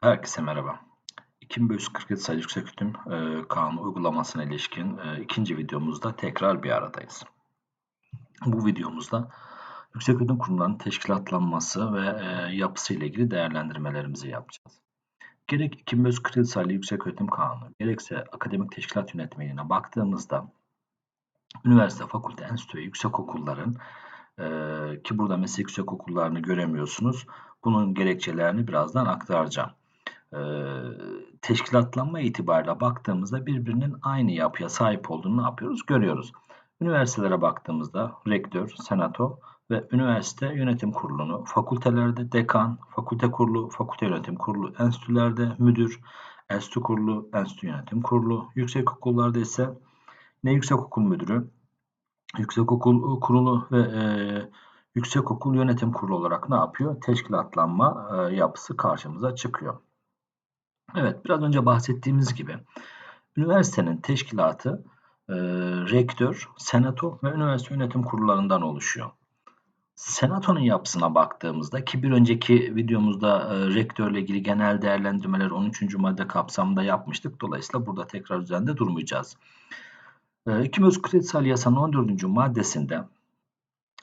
Herkese merhaba. 2547 sayılı Yükseköğretim e, Kanunu uygulamasına ilişkin e, ikinci videomuzda tekrar bir aradayız. Bu videomuzda Yükseköğretim Kurumlarının teşkilatlanması ve e, yapısı ile ilgili değerlendirmelerimizi yapacağız. Gerek 2547 sayılı Yükseköğretim Kanunu, gerekse akademik teşkilat yönetmeliğine baktığımızda üniversite, fakülte, enstitü ve yüksekokulların e, ki burada meslek yüksekokullarını göremiyorsunuz. Bunun gerekçelerini birazdan aktaracağım e, teşkilatlanma itibariyle baktığımızda birbirinin aynı yapıya sahip olduğunu ne yapıyoruz? Görüyoruz. Üniversitelere baktığımızda rektör, senato ve üniversite yönetim kurulunu, fakültelerde dekan, fakülte kurulu, fakülte yönetim kurulu, enstitülerde müdür, enstitü kurulu, enstitü yönetim kurulu, yüksek okullarda ise ne yüksek okul müdürü, yüksek okul kurulu ve e, yüksek okul yönetim kurulu olarak ne yapıyor? Teşkilatlanma e, yapısı karşımıza çıkıyor. Evet, biraz önce bahsettiğimiz gibi üniversitenin teşkilatı e, rektör, senato ve üniversite yönetim kurullarından oluşuyor. Senatonun yapısına baktığımızda ki bir önceki videomuzda e, rektörle ilgili genel değerlendirmeler 13. madde kapsamında yapmıştık. Dolayısıyla burada tekrar üzerinde durmayacağız. E, 2547 Yasanın 14. maddesinde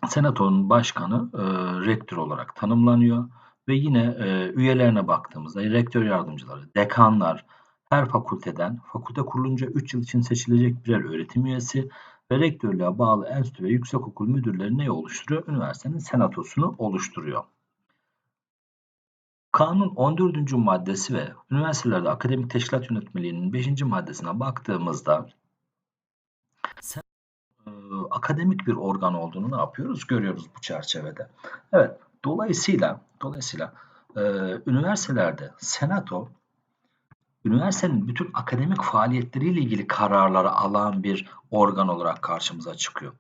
senatonun başkanı e, rektör olarak tanımlanıyor. Ve yine e, üyelerine baktığımızda rektör yardımcıları, dekanlar, her fakülteden fakülte kurulunca 3 yıl için seçilecek birer öğretim üyesi ve rektörlüğe bağlı enstitü ve yüksekokul müdürleri neyi oluşturuyor? Üniversitenin senatosunu oluşturuyor. Kanun 14. maddesi ve üniversitelerde akademik teşkilat yönetmeliğinin 5. maddesine baktığımızda sen, e, akademik bir organ olduğunu ne yapıyoruz? Görüyoruz bu çerçevede. Evet, Dolayısıyla dolayısıyla e, üniversitelerde senato üniversitenin bütün akademik faaliyetleriyle ilgili kararları alan bir organ olarak karşımıza çıkıyor.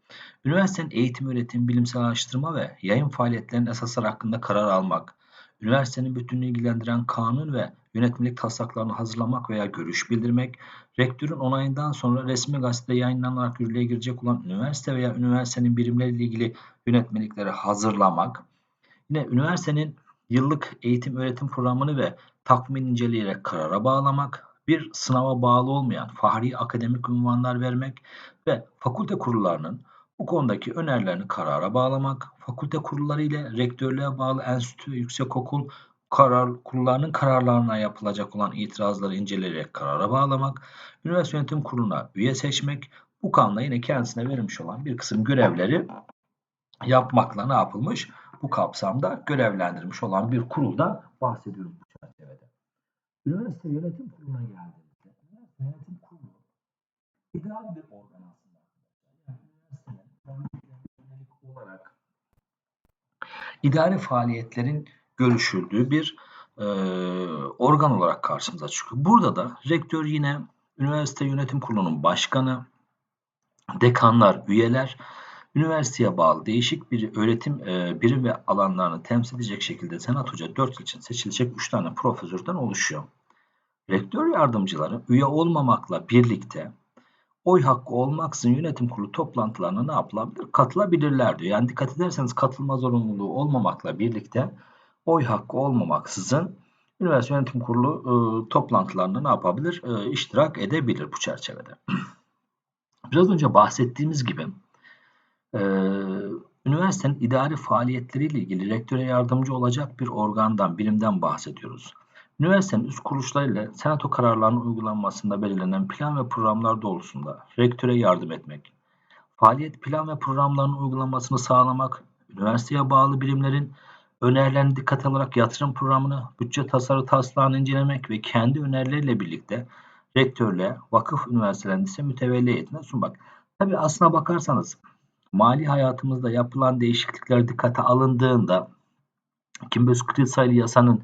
Üniversitenin eğitim, öğretim, bilimsel araştırma ve yayın faaliyetlerinin esasları hakkında karar almak, üniversitenin bütününü ilgilendiren kanun ve yönetmelik taslaklarını hazırlamak veya görüş bildirmek, rektörün onayından sonra resmi gazetede yayınlanarak yürürlüğe girecek olan üniversite veya üniversitenin birimleriyle ilgili yönetmelikleri hazırlamak, Yine üniversitenin yıllık eğitim öğretim programını ve takvimini inceleyerek karara bağlamak, bir sınava bağlı olmayan fahri akademik unvanlar vermek ve fakülte kurullarının bu konudaki önerilerini karara bağlamak, fakülte kurulları ile rektörlüğe bağlı enstitü ve yüksekokul karar, kurullarının kararlarına yapılacak olan itirazları inceleyerek karara bağlamak, üniversite yönetim kuruluna üye seçmek, bu kanunda yine kendisine verilmiş olan bir kısım görevleri yapmakla ne yapılmış? Bu kapsamda görevlendirmiş olan bir kurulda bahsediyoruz bu çerçevede. Üniversite yönetim kuruluna geldiğimizde, üniversite yönetim kurulu ideal bir organ aslında. Yani olarak idari faaliyetlerin görüşüldüğü bir e, organ olarak karşımıza çıkıyor. Burada da rektör yine üniversite yönetim kurulunun başkanı, dekanlar, üyeler Üniversiteye bağlı değişik bir öğretim e, birim ve alanlarını temsil edecek şekilde Senat Hoca 4 yıl için seçilecek 3 tane profesörden oluşuyor. Rektör yardımcıları üye olmamakla birlikte oy hakkı olmaksızın yönetim kurulu toplantılarına ne yapılabilir? Katılabilirler diyor. Yani dikkat ederseniz katılma zorunluluğu olmamakla birlikte oy hakkı olmamaksızın üniversite yönetim kurulu e, toplantılarında ne yapabilir? E, iştirak edebilir bu çerçevede. Biraz önce bahsettiğimiz gibi ee, üniversitenin idari faaliyetleriyle ilgili rektöre yardımcı olacak bir organdan, birimden bahsediyoruz. Üniversitenin üst kuruluşlarıyla senato kararlarının uygulanmasında belirlenen plan ve programlar doğrultusunda rektöre yardım etmek, faaliyet plan ve programlarının uygulanmasını sağlamak, üniversiteye bağlı birimlerin önerilerini dikkat alarak yatırım programını, bütçe tasarı taslağını incelemek ve kendi önerileriyle birlikte rektörle, vakıf üniversitelerinde ise mütevelli heyetine sunmak. Tabi aslına bakarsanız mali hayatımızda yapılan değişiklikler dikkate alındığında Kim Bözkütü sayılı yasanın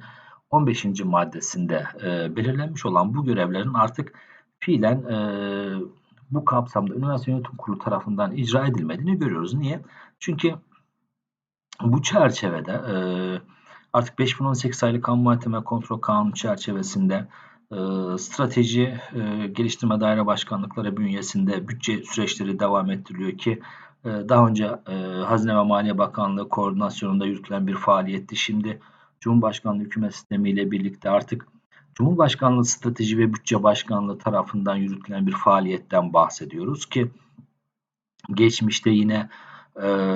15. maddesinde e, belirlenmiş olan bu görevlerin artık fiilen e, bu kapsamda üniversite yönetim kurulu tarafından icra edilmediğini görüyoruz. Niye? Çünkü bu çerçevede e, artık 5018 sayılı kamu muhakeme kontrol kanunu çerçevesinde e, strateji e, geliştirme daire başkanlıkları bünyesinde bütçe süreçleri devam ettiriliyor ki daha önce e, Hazine ve Maliye Bakanlığı koordinasyonunda yürütülen bir faaliyetti. Şimdi Cumhurbaşkanlığı hükümet sistemiyle birlikte artık Cumhurbaşkanlığı Strateji ve Bütçe Başkanlığı tarafından yürütülen bir faaliyetten bahsediyoruz ki geçmişte yine e,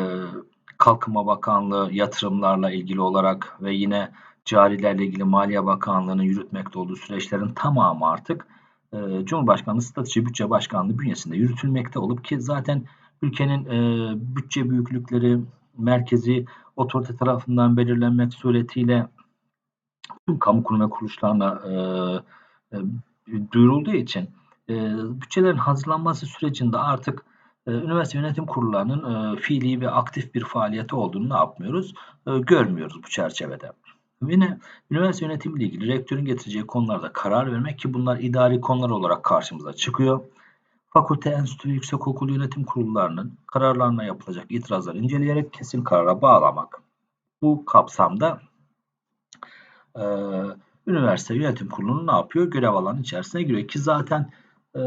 Kalkınma Bakanlığı yatırımlarla ilgili olarak ve yine carilerle ilgili Maliye Bakanlığı'nın yürütmekte olduğu süreçlerin tamamı artık e, Cumhurbaşkanlığı Strateji Bütçe Başkanlığı bünyesinde yürütülmekte olup ki zaten ülkenin e, bütçe büyüklükleri merkezi otorite tarafından belirlenmek suretiyle tüm kamu kurum ve kuruluşlarına e, e, duyurulduğu için e, bütçelerin hazırlanması sürecinde artık e, üniversite yönetim kurullarının e, fiili ve aktif bir faaliyeti olduğunu ne yapmıyoruz? E, görmüyoruz bu çerçevede. Yine üniversite yönetimiyle ilgili rektörün getireceği konularda karar vermek ki bunlar idari konular olarak karşımıza çıkıyor. Fakülte, enstitü yüksekokul yönetim kurullarının kararlarına yapılacak itirazları inceleyerek kesin karara bağlamak. Bu kapsamda e, üniversite yönetim kurulunun ne yapıyor? Görev alanı içerisine giriyor ki zaten e,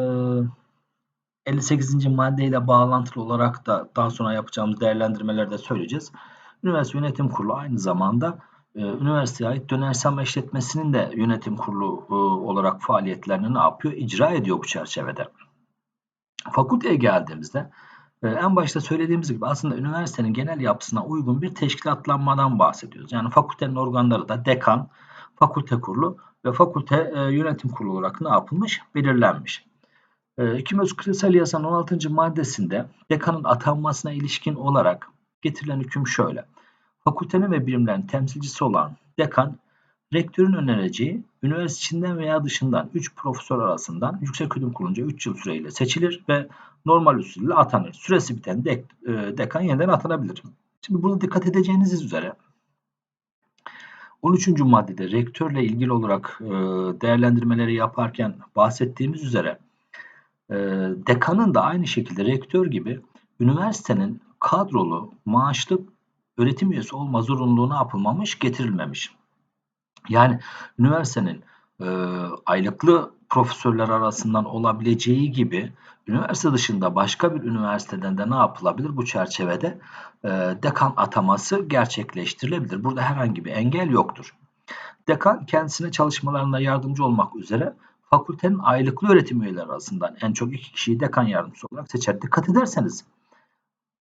58. maddeyle bağlantılı olarak da daha sonra yapacağımız değerlendirmelerde söyleyeceğiz. Üniversite Yönetim Kurulu aynı zamanda e, üniversiteye ait dönersem işletmesinin de yönetim kurulu e, olarak faaliyetlerini ne yapıyor? İcra ediyor bu çerçevede. Fakülteye geldiğimizde e, en başta söylediğimiz gibi aslında üniversitenin genel yapısına uygun bir teşkilatlanmadan bahsediyoruz. Yani fakültenin organları da dekan, fakülte kurulu ve fakülte e, yönetim kurulu olarak ne yapılmış? Belirlenmiş. E, İkimiz Küresel Yasanın 16. maddesinde dekanın atanmasına ilişkin olarak getirilen hüküm şöyle. Fakültenin ve birimlerin temsilcisi olan dekan, rektörün önereceği üniversite içinden veya dışından 3 profesör arasından yüksek ödüm kurulunca 3 yıl süreyle seçilir ve normal usulle atanır. Süresi biten de, e, dekan yeniden atanabilir. Şimdi burada dikkat edeceğiniz üzere 13. maddede rektörle ilgili olarak e, değerlendirmeleri yaparken bahsettiğimiz üzere e, dekanın da aynı şekilde rektör gibi üniversitenin kadrolu, maaşlı öğretim üyesi olma zorunluluğu ne yapılmamış? Getirilmemiş. Yani üniversitenin e, aylıklı profesörler arasından olabileceği gibi üniversite dışında başka bir üniversiteden de ne yapılabilir? Bu çerçevede e, dekan ataması gerçekleştirilebilir. Burada herhangi bir engel yoktur. Dekan kendisine çalışmalarında yardımcı olmak üzere fakültenin aylıklı öğretim üyeleri arasından en çok iki kişiyi dekan yardımcısı olarak seçer. Dikkat ederseniz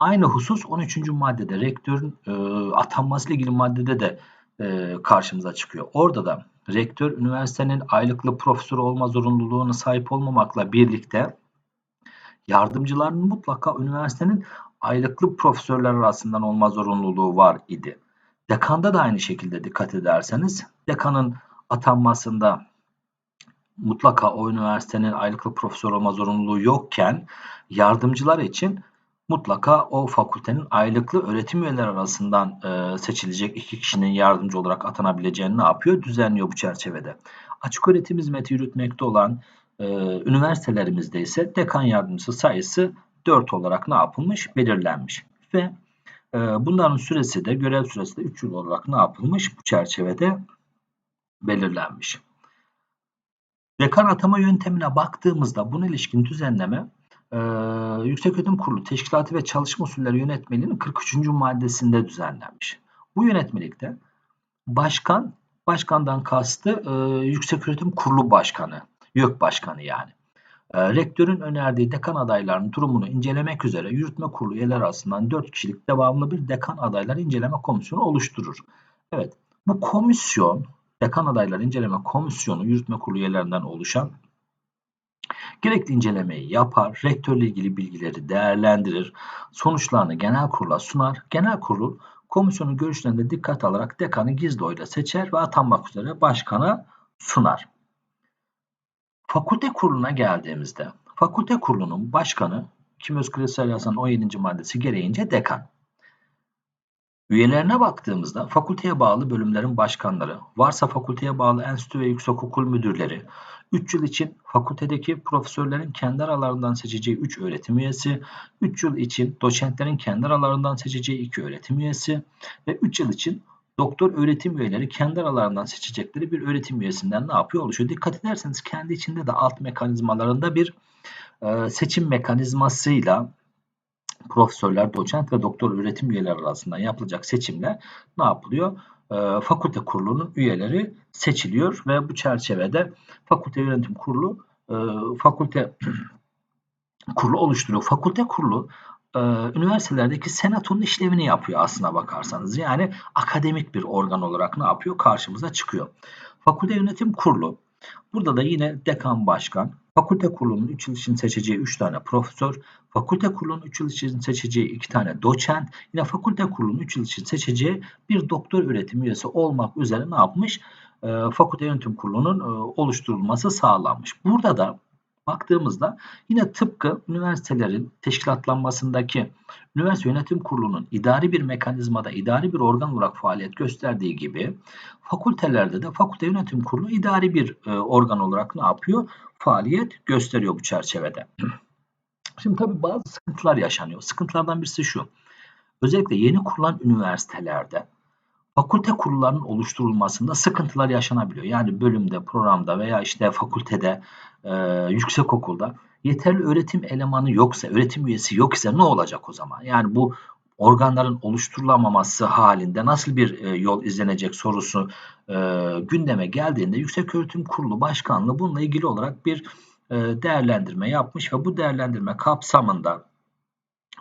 aynı husus 13. maddede rektörün e, atanması ile ilgili maddede de e, karşımıza çıkıyor. Orada da rektör üniversitenin aylıklı profesör olma zorunluluğuna sahip olmamakla birlikte yardımcılarının mutlaka üniversitenin aylıklı profesörler arasından olma zorunluluğu var idi. Dekanda da aynı şekilde dikkat ederseniz dekanın atanmasında mutlaka o üniversitenin aylıklı profesör olma zorunluluğu yokken yardımcılar için mutlaka o fakültenin aylıklı öğretim üyeleri arasından e, seçilecek iki kişinin yardımcı olarak atanabileceğini ne yapıyor? Düzenliyor bu çerçevede. Açık öğretim hizmeti yürütmekte olan e, üniversitelerimizde ise dekan yardımcısı sayısı 4 olarak ne yapılmış? Belirlenmiş. Ve e, bunların süresi de görev süresi de 3 yıl olarak ne yapılmış? Bu çerçevede belirlenmiş. Dekan atama yöntemine baktığımızda buna ilişkin düzenleme e, Yükseköğretim Kurulu Teşkilatı ve Çalışma Usulleri Yönetmeliğinin 43. maddesinde düzenlenmiş. Bu yönetmelikte başkan, başkandan kastı e, Yükseköğretim Kurulu Başkanı, YÖK Başkanı yani. E, rektörün önerdiği dekan adaylarının durumunu incelemek üzere yürütme kurulu üyeler arasından 4 kişilik devamlı bir dekan adayları inceleme komisyonu oluşturur. Evet, bu komisyon, dekan adayları inceleme komisyonu yürütme kurulu üyelerinden oluşan Gerekli incelemeyi yapar, rektörle ilgili bilgileri değerlendirir, sonuçlarını genel kurula sunar. Genel kurul komisyonun görüşlerinde dikkat alarak dekanı gizli oyla seçer ve atanmak üzere başkana sunar. Fakülte kuruluna geldiğimizde fakülte kurulunun başkanı Kim Özküresel Yasanın 17. maddesi gereğince dekan. Üyelerine baktığımızda fakülteye bağlı bölümlerin başkanları, varsa fakülteye bağlı enstitü ve yüksekokul müdürleri, 3 yıl için fakültedeki profesörlerin kendi aralarından seçeceği 3 öğretim üyesi, 3 yıl için doçentlerin kendi aralarından seçeceği 2 öğretim üyesi ve 3 yıl için doktor öğretim üyeleri kendi aralarından seçecekleri bir öğretim üyesinden ne yapıyor oluşuyor. Dikkat ederseniz kendi içinde de alt mekanizmalarında bir e, seçim mekanizmasıyla profesörler, doçent ve doktor öğretim üyeleri arasında yapılacak seçimle ne yapılıyor? e, fakülte kurulunun üyeleri seçiliyor ve bu çerçevede fakülte yönetim kurulu e, fakülte kurulu oluşturuyor. Fakülte kurulu e, üniversitelerdeki senatonun işlevini yapıyor aslına bakarsanız. Yani akademik bir organ olarak ne yapıyor? Karşımıza çıkıyor. Fakülte yönetim kurulu. Burada da yine dekan başkan, fakülte kurulunun 3 yıl için seçeceği 3 tane profesör, fakülte kurulunun 3 yıl için seçeceği 2 tane doçent, yine fakülte kurulunun 3 yıl için seçeceği bir doktor üretim üyesi olmak üzere ne yapmış? Fakülte yönetim kurulunun oluşturulması sağlanmış. Burada da baktığımızda yine tıpkı üniversitelerin teşkilatlanmasındaki üniversite yönetim kurulunun idari bir mekanizmada, idari bir organ olarak faaliyet gösterdiği gibi fakültelerde de fakülte yönetim kurulu idari bir e, organ olarak ne yapıyor? Faaliyet gösteriyor bu çerçevede. Şimdi tabii bazı sıkıntılar yaşanıyor. Sıkıntılardan birisi şu. Özellikle yeni kurulan üniversitelerde fakülte kurullarının oluşturulmasında sıkıntılar yaşanabiliyor. Yani bölümde, programda veya işte fakültede, e, yüksek okulda yeterli öğretim elemanı yoksa, öğretim üyesi yok ise ne olacak o zaman? Yani bu organların oluşturulamaması halinde nasıl bir e, yol izlenecek sorusu e, gündeme geldiğinde Yüksek Öğretim Kurulu Başkanlığı bununla ilgili olarak bir e, değerlendirme yapmış ve bu değerlendirme kapsamında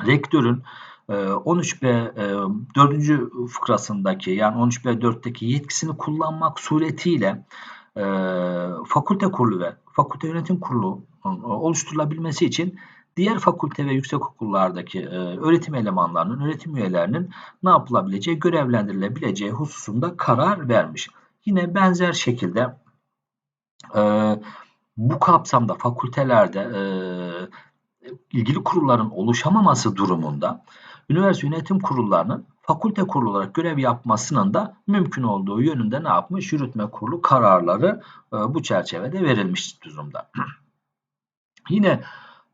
rektörün 13B e, 4. E, fıkrasındaki yani 13B 4'teki yetkisini kullanmak suretiyle e, fakülte kurulu ve fakülte yönetim kurulu oluşturulabilmesi için diğer fakülte ve yüksek okullardaki öğretim elemanlarının, öğretim üyelerinin ne yapılabileceği, görevlendirilebileceği hususunda karar vermiş. Yine benzer şekilde bu kapsamda fakültelerde ilgili kurulların oluşamaması durumunda üniversite yönetim kurullarının fakülte kurulu olarak görev yapmasının da mümkün olduğu yönünde ne yapmış? Yürütme kurulu kararları e, bu çerçevede verilmiş durumda. Yine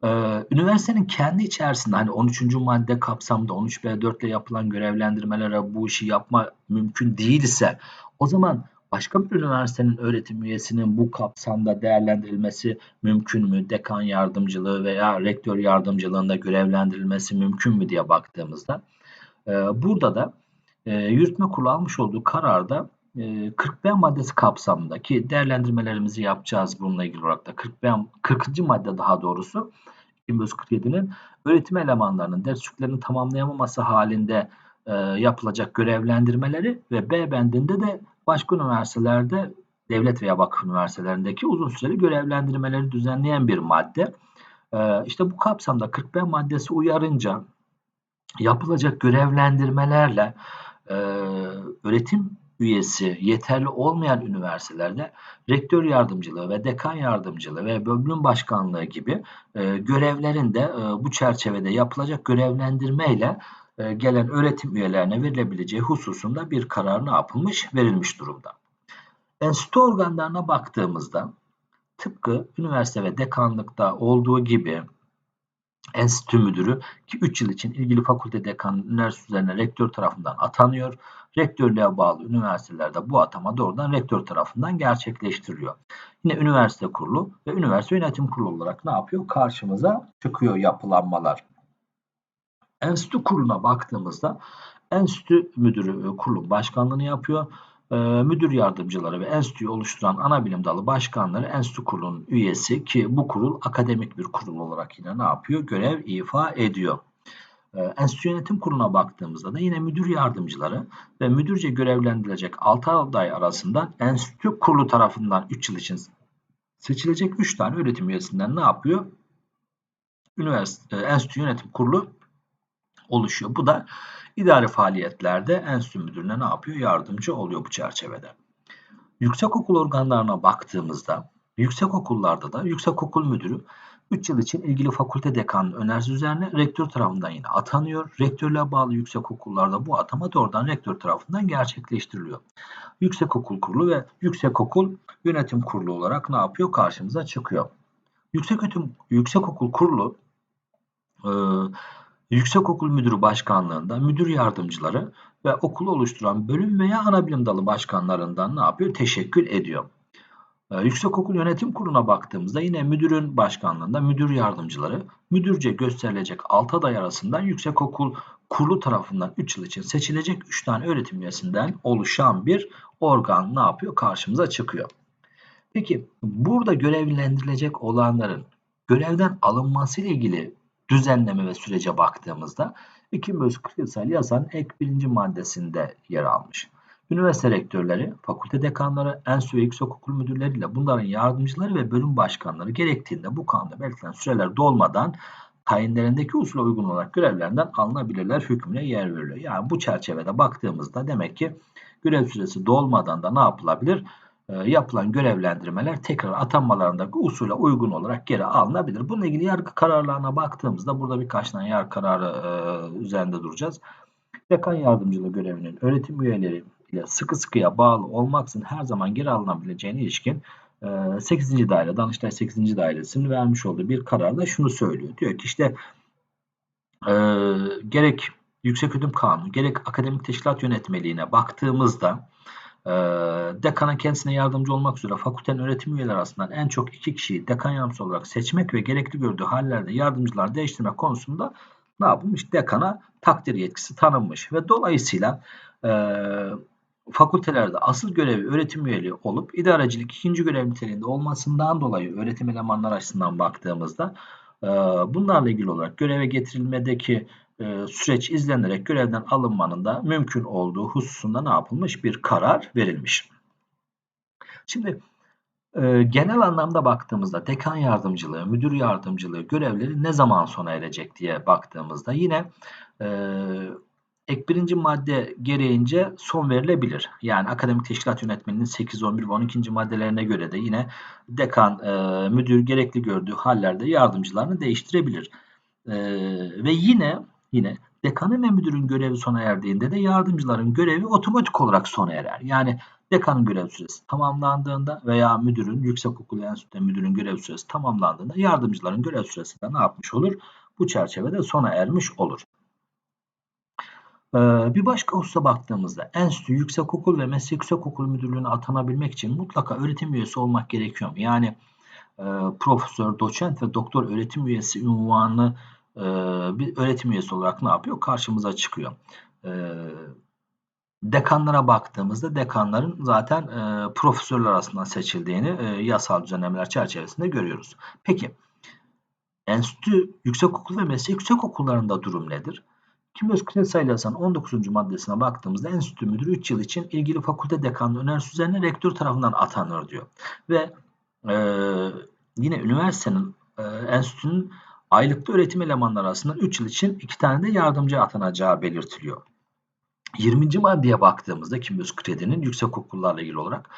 e, üniversitenin kendi içerisinde hani 13. madde kapsamında 13B4 ile yapılan görevlendirmelere bu işi yapma mümkün değilse o zaman başka bir üniversitenin öğretim üyesinin bu kapsamda değerlendirilmesi mümkün mü? Dekan yardımcılığı veya rektör yardımcılığında görevlendirilmesi mümkün mü diye baktığımızda e, burada da e, yürütme kurulu almış olduğu kararda e, 40B maddesi kapsamındaki değerlendirmelerimizi yapacağız bununla ilgili olarak da 40B, 40. madde daha doğrusu 2547'nin öğretim elemanlarının ders yüklerini tamamlayamaması halinde e, yapılacak görevlendirmeleri ve B bendinde de başka üniversitelerde devlet veya vakıf üniversitelerindeki uzun süreli görevlendirmeleri düzenleyen bir madde. Ee, işte bu kapsamda 40B maddesi uyarınca yapılacak görevlendirmelerle e, öğretim üyesi yeterli olmayan üniversitelerde rektör yardımcılığı ve dekan yardımcılığı ve bölüm başkanlığı gibi e, görevlerin de e, bu çerçevede yapılacak görevlendirmeyle gelen öğretim üyelerine verilebileceği hususunda bir karar ne yapılmış? Verilmiş durumda. Enstitü organlarına baktığımızda tıpkı üniversite ve dekanlıkta olduğu gibi enstitü müdürü ki 3 yıl için ilgili fakülte dekanı üniversite üzerine rektör tarafından atanıyor. Rektörlüğe bağlı üniversitelerde bu atama doğrudan rektör tarafından gerçekleştiriliyor. Yine üniversite kurulu ve üniversite yönetim kurulu olarak ne yapıyor? Karşımıza çıkıyor yapılanmalar. Enstitü kuruluna baktığımızda enstitü müdürü e, kurulun başkanlığını yapıyor. E, müdür yardımcıları ve enstitüyü oluşturan ana bilim dalı başkanları enstitü kurulunun üyesi ki bu kurul akademik bir kurul olarak yine ne yapıyor? Görev ifa ediyor. E, enstitü yönetim kuruluna baktığımızda da yine müdür yardımcıları ve müdürce görevlendirilecek 6 aday arasında enstitü kurulu tarafından 3 yıl için seçilecek 3 tane öğretim üyesinden ne yapıyor? Üniversite, enstitü yönetim kurulu oluşuyor. Bu da idari faaliyetlerde enstitü müdürüne ne yapıyor? Yardımcı oluyor bu çerçevede. Yüksekokul organlarına baktığımızda yüksek okullarda da yüksekokul müdürü 3 yıl için ilgili fakülte dekanının önerisi üzerine rektör tarafından yine atanıyor. Rektörle bağlı yüksek okullarda bu atama doğrudan rektör tarafından gerçekleştiriliyor. Yüksekokul kurulu ve yüksekokul yönetim kurulu olarak ne yapıyor? Karşımıza çıkıyor. Yüksekokul, yüksekokul kurulu e, Yüksekokul Müdürü Başkanlığında müdür yardımcıları ve okulu oluşturan bölüm veya ana bilim dalı başkanlarından ne yapıyor? Teşekkür ediyor. Ee, Yüksekokul Yönetim Kurulu'na baktığımızda yine müdürün başkanlığında müdür yardımcıları müdürce gösterilecek 6 aday arasından Yüksekokul Kurulu tarafından 3 yıl için seçilecek 3 tane öğretim üyesinden oluşan bir organ ne yapıyor? Karşımıza çıkıyor. Peki burada görevlendirilecek olanların görevden alınması ile ilgili düzenleme ve sürece baktığımızda 2540 sayılı yasanın ek birinci maddesinde yer almış. Üniversite rektörleri, fakülte dekanları, enstitü ve yüksekokul müdürleriyle bunların yardımcıları ve bölüm başkanları gerektiğinde bu kanunda belirtilen süreler dolmadan tayinlerindeki usule uygun olarak görevlerinden alınabilirler hükmüne yer veriliyor. Yani bu çerçevede baktığımızda demek ki görev süresi dolmadan da ne yapılabilir? E, yapılan görevlendirmeler tekrar atanmalarındaki usule uygun olarak geri alınabilir. Bununla ilgili yargı kararlarına baktığımızda burada birkaç tane yargı kararı e, üzerinde duracağız. Dekan yardımcılığı görevinin öğretim üyeleri ile sıkı sıkıya bağlı olmaksızın her zaman geri alınabileceğine ilişkin 8. E, daire, Danıştay 8. dairesinin vermiş olduğu bir kararda şunu söylüyor. Diyor ki işte e, gerek Yükseköğretim Kanunu, gerek akademik teşkilat yönetmeliğine baktığımızda e, dekana kendisine yardımcı olmak üzere fakültenin öğretim üyeleri arasından en çok iki kişiyi dekan yardımcısı olarak seçmek ve gerekli gördüğü hallerde yardımcılar değiştirmek konusunda ne yapılmış? Dekana takdir yetkisi tanınmış ve dolayısıyla e, fakültelerde asıl görevi öğretim üyeliği olup idarecilik ikinci görev niteliğinde olmasından dolayı öğretim elemanları açısından baktığımızda e, bunlarla ilgili olarak göreve getirilmedeki e, süreç izlenerek görevden alınmanın da mümkün olduğu hususunda ne yapılmış? Bir karar verilmiş. Şimdi e, genel anlamda baktığımızda dekan yardımcılığı, müdür yardımcılığı görevleri ne zaman sona erecek diye baktığımızda yine ek birinci madde gereğince son verilebilir. Yani akademik teşkilat yönetmeninin 8, 11 ve 12. maddelerine göre de yine dekan, e, müdür gerekli gördüğü hallerde yardımcılarını değiştirebilir. E, ve yine yine dekanın ve müdürün görevi sona erdiğinde de yardımcıların görevi otomatik olarak sona erer. Yani dekanın görev süresi tamamlandığında veya müdürün yüksekokul enstitüde müdürün görev süresi tamamlandığında yardımcıların görev süresi de ne yapmış olur? Bu çerçevede sona ermiş olur. Ee, bir başka hususa baktığımızda enstitü, yüksekokul ve meslek yüksekokul müdürlüğüne atanabilmek için mutlaka öğretim üyesi olmak gerekiyor? Yani e, profesör, doçent ve doktor öğretim üyesi unvanı e, bir öğretim üyesi olarak ne yapıyor? Karşımıza çıkıyor. E, dekanlara baktığımızda dekanların zaten e, profesörler arasından seçildiğini e, yasal düzenlemeler çerçevesinde görüyoruz. Peki enstitü, yüksekokul ve meslek yüksekokullarında durum nedir? Kimyos Kınet Sayılasan 19. maddesine baktığımızda enstitü müdürü 3 yıl için ilgili fakülte dekanı önerisi üzerine rektör tarafından atanır diyor. Ve e, yine üniversitenin e, enstitünün aylıkta öğretim elemanları arasında 3 yıl için 2 tane de yardımcı atanacağı belirtiliyor. 20. maddeye baktığımızda Kimyos Kredi'nin yüksek okullarla ilgili olarak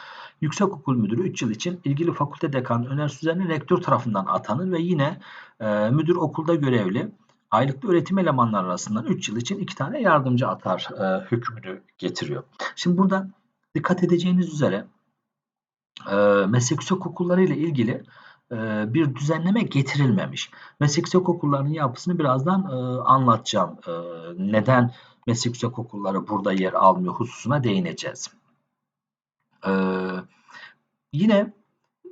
yüksek okul müdürü 3 yıl için ilgili fakülte dekanı önerisi üzerine rektör tarafından atanır ve yine e, müdür okulda görevli aylıklı öğretim elemanları arasından 3 yıl için 2 tane yardımcı atar e, hükmünü getiriyor. Şimdi burada dikkat edeceğiniz üzere e, meslek yüksek okulları ile ilgili bir düzenleme getirilmemiş. Meslek yüksek okullarının yapısını birazdan e, anlatacağım. E, neden meslek yüksek okulları burada yer almıyor hususuna değineceğiz. E, yine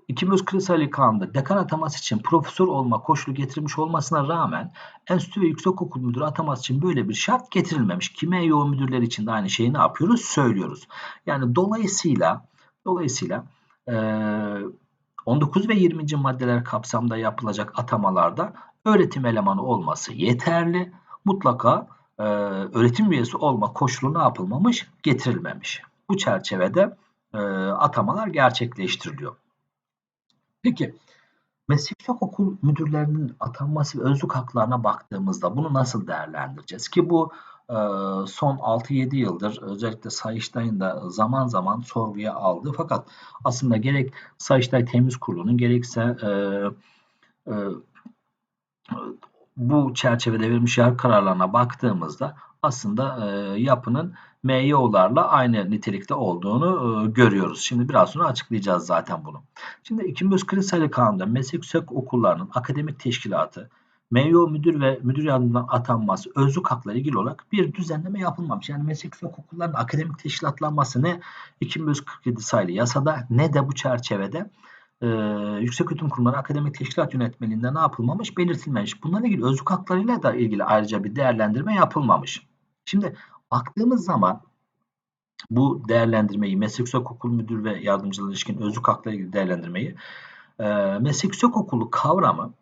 2030 sayılı kanunda dekan ataması için profesör olma koşulu getirilmiş olmasına rağmen enstitü ve yüksekokul müdürü ataması için böyle bir şart getirilmemiş. Kime yoğun müdürler için de aynı şeyi ne yapıyoruz? Söylüyoruz. Yani dolayısıyla dolayısıyla e, 19 ve 20. maddeler kapsamında yapılacak atamalarda öğretim elemanı olması yeterli. Mutlaka e, öğretim üyesi olma koşulu ne yapılmamış? Getirilmemiş. Bu çerçevede e, atamalar gerçekleştiriliyor. Peki meslek okul müdürlerinin atanması ve özlük haklarına baktığımızda bunu nasıl değerlendireceğiz? Ki bu son 6-7 yıldır özellikle Sayıştay'ın da zaman zaman sorguya aldı. Fakat aslında gerek Sayıştay Temiz Kurulu'nun gerekse e, e, bu çerçevede verilmiş yargı kararlarına baktığımızda aslında yapının MYO'larla aynı nitelikte olduğunu e, görüyoruz. Şimdi biraz sonra açıklayacağız zaten bunu. Şimdi 2540 sayılı kanunda meslek yüksek okullarının akademik teşkilatı MEO müdür ve müdür yardımcılarının atanması özlük hakları ilgili olarak bir düzenleme yapılmamış. Yani meslek yüksek okulların akademik teşkilatlanması ne 2547 sayılı yasada ne de bu çerçevede e, yüksek öğretim kurumları akademik teşkilat yönetmeliğinde ne yapılmamış belirtilmemiş. Bunlarla ilgili özlük haklarıyla da ilgili ayrıca bir değerlendirme yapılmamış. Şimdi baktığımız zaman bu değerlendirmeyi meslek yüksek okul müdür ve yardımcılarına ilişkin özlük hakları ilgili değerlendirmeyi e, meslek yüksek okulu kavramı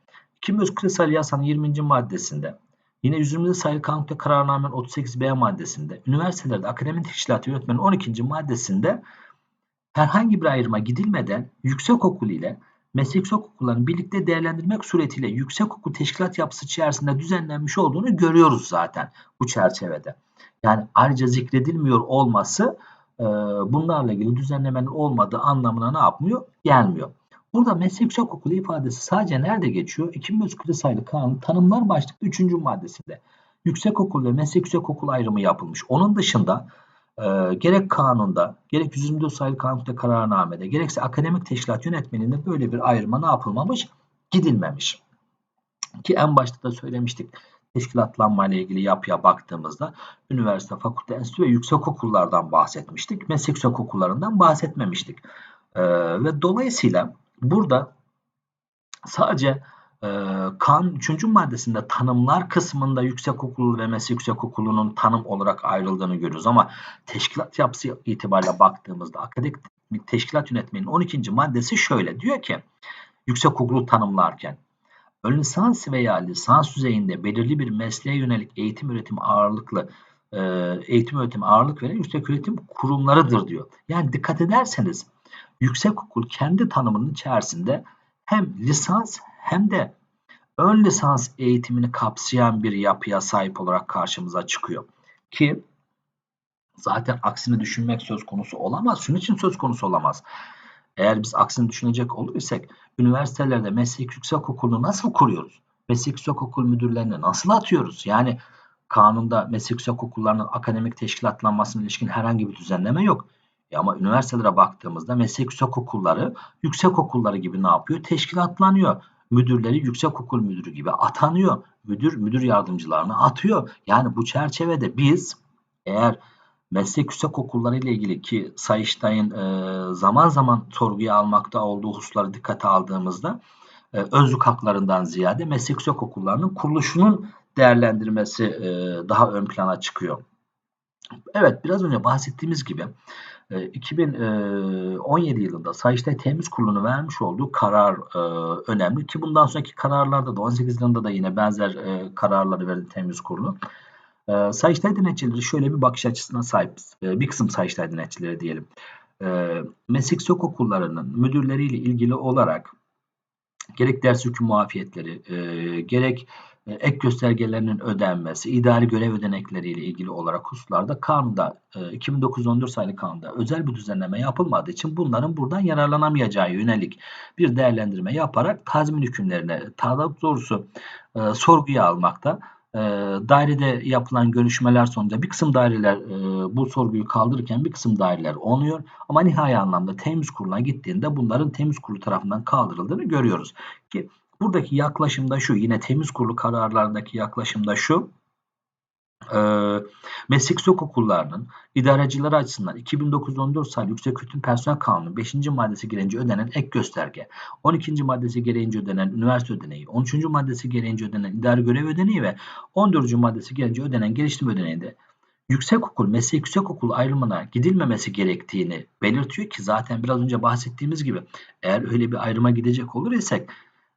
Kim Özgür Sayılı Yasanın 20. maddesinde yine 120. sayılı kanunda kararnamenin 38b maddesinde üniversitelerde akademik teşkilatı yönetmenin 12. maddesinde herhangi bir ayrıma gidilmeden yüksek okul ile meslek okullarını birlikte değerlendirmek suretiyle yüksek okul teşkilat yapısı içerisinde düzenlenmiş olduğunu görüyoruz zaten bu çerçevede. Yani ayrıca zikredilmiyor olması e, bunlarla ilgili düzenlemenin olmadığı anlamına ne yapmıyor? Gelmiyor. Burada yüksek okulu ifadesi sadece nerede geçiyor? 2003 sayılı kanun tanımlar başlıklı 3. maddesinde. Yüksek okul ve meslek yüksek okul ayrımı yapılmış. Onun dışında e, gerek kanunda, gerek 124 sayılı kanunda kararnamede, gerekse akademik teşkilat yönetmeninde böyle bir ayrıma ne yapılmamış? Gidilmemiş. Ki en başta da söylemiştik. Teşkilatlanma ile ilgili yapıya baktığımızda üniversite, fakülte, enstitü ve yüksek okullardan bahsetmiştik. Meslek yüksek okullarından bahsetmemiştik. Ee, ve dolayısıyla burada sadece e, kan 3. maddesinde tanımlar kısmında yüksek okulu ve meslek yüksek okulunun tanım olarak ayrıldığını görüyoruz. Ama teşkilat yapısı itibariyle baktığımızda akademik teşkilat yönetmenin 12. maddesi şöyle diyor ki yüksek okulu tanımlarken ön lisans veya lisans düzeyinde belirli bir mesleğe yönelik eğitim üretim ağırlıklı e, eğitim öğretim ağırlık veren yüksek öğretim kurumlarıdır diyor. Yani dikkat ederseniz yüksek okul kendi tanımının içerisinde hem lisans hem de ön lisans eğitimini kapsayan bir yapıya sahip olarak karşımıza çıkıyor. Ki zaten aksini düşünmek söz konusu olamaz. Şunun için söz konusu olamaz. Eğer biz aksini düşünecek olursak üniversitelerde meslek yüksek okulunu nasıl kuruyoruz? Meslek yüksek okul müdürlerini nasıl atıyoruz? Yani kanunda meslek yüksek okullarının akademik teşkilatlanmasına ilişkin herhangi bir düzenleme yok. E ama üniversitelere baktığımızda meslek yüksek okulları yüksek okulları gibi ne yapıyor? Teşkilatlanıyor. Müdürleri yüksek okul müdürü gibi atanıyor. Müdür müdür yardımcılarını atıyor. Yani bu çerçevede biz eğer meslek yüksek okulları ile ilgili ki Sayıştay'ın e, zaman zaman sorguya almakta olduğu hususları dikkate aldığımızda e, özlük haklarından ziyade meslek yüksek okullarının kuruluşunun değerlendirmesi e, daha ön plana çıkıyor. Evet biraz önce bahsettiğimiz gibi 2017 yılında Sayıştay Temiz Kurulu'nun vermiş olduğu karar önemli ki bundan sonraki kararlarda da 18 yılında da yine benzer kararları verdi Temiz Kurulu. Sayıştay denetçileri şöyle bir bakış açısına sahip. Bir kısım Sayıştay denetçileri diyelim. Meslek okullarının müdürleriyle ilgili olarak gerek ders hüküm muafiyetleri, gerek e, ek göstergelerinin ödenmesi, idari görev ödenekleriyle ilgili olarak hususlarda kanunda 2914 e, sayılı kanunda özel bir düzenleme yapılmadığı için bunların buradan yararlanamayacağı yönelik bir değerlendirme yaparak tazmin hükümlerine daha doğrusu e, sorguya almakta. E, dairede yapılan görüşmeler sonucu bir kısım daireler e, bu sorguyu kaldırırken bir kısım daireler onuyor. Ama nihai anlamda temiz kuruluna gittiğinde bunların temiz kurulu tarafından kaldırıldığını görüyoruz. Ki Buradaki yaklaşım da şu. Yine temiz kurulu kararlarındaki yaklaşım da şu. E, meslek okullarının idarecileri açısından 2009-14 sayılı Yüksek Öğretim Personel Kanunu 5. maddesi gereğince ödenen ek gösterge, 12. maddesi gereğince ödenen üniversite ödeneği, 13. maddesi gereğince ödenen idari görev ödeneği ve 14. maddesi gereğince ödenen geliştirme ödeneğinde yüksek okul, meslek yüksek okul ayrımına gidilmemesi gerektiğini belirtiyor ki zaten biraz önce bahsettiğimiz gibi eğer öyle bir ayrıma gidecek olur isek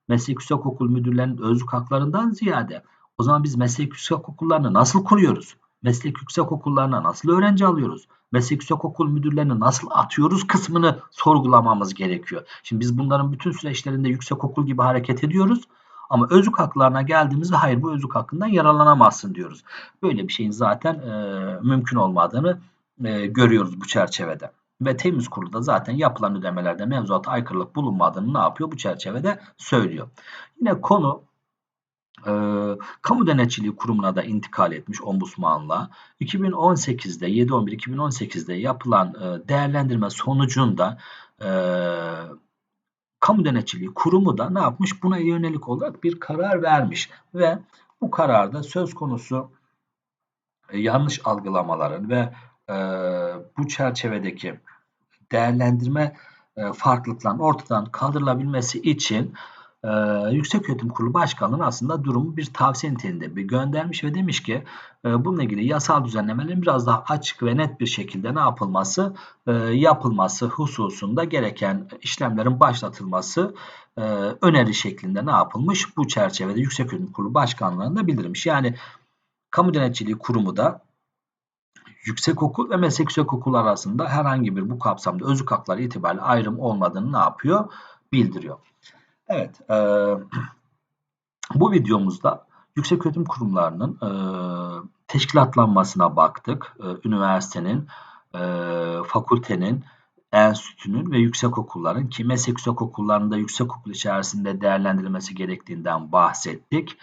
meslek yüksek okul müdürlerinin özlük haklarından ziyade o zaman biz meslek yüksek okullarını nasıl kuruyoruz? Meslek yüksek okullarına nasıl öğrenci alıyoruz? Meslek yüksek okul müdürlerini nasıl atıyoruz kısmını sorgulamamız gerekiyor. Şimdi biz bunların bütün süreçlerinde yüksek okul gibi hareket ediyoruz. Ama özlük haklarına geldiğimizde hayır bu özlük hakkından yararlanamazsın diyoruz. Böyle bir şeyin zaten e, mümkün olmadığını e, görüyoruz bu çerçevede ve temiz kurulu da zaten yapılan ödemelerde mevzuata aykırılık bulunmadığını ne yapıyor? Bu çerçevede söylüyor. Yine konu e, kamu denetçiliği kurumuna da intikal etmiş ombudsmanlığa. 2018'de 7-11-2018'de yapılan e, değerlendirme sonucunda e, Kamu Denetçiliği Kurumu da ne yapmış? Buna yönelik olarak bir karar vermiş ve bu kararda söz konusu e, yanlış algılamaların ve e, bu çerçevedeki değerlendirme e, farklılıkların ortadan kaldırılabilmesi için e, Yönetim Kurulu Başkanlığı'nın aslında durumu bir tavsiye niteliğinde bir göndermiş ve demiş ki e, bununla ilgili yasal düzenlemelerin biraz daha açık ve net bir şekilde ne yapılması e, yapılması hususunda gereken işlemlerin başlatılması e, öneri şeklinde ne yapılmış? Bu çerçevede Yüksek Yönetim Kurulu Başkanlığı'nda bildirilmiş. Yani Kamu Denetçiliği Kurumu da yüksek okul ve meslek yüksek okul arasında herhangi bir bu kapsamda özlük hakları itibariyle ayrım olmadığını ne yapıyor? Bildiriyor. Evet. E, bu videomuzda yüksek öğretim kurumlarının e, teşkilatlanmasına baktık. E, üniversitenin, e, fakültenin, enstitünün ve yüksek okulların ki meslek yüksek okullarında yüksek okul içerisinde değerlendirilmesi gerektiğinden bahsettik.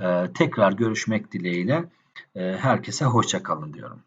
E, tekrar görüşmek dileğiyle e, herkese hoşçakalın diyorum.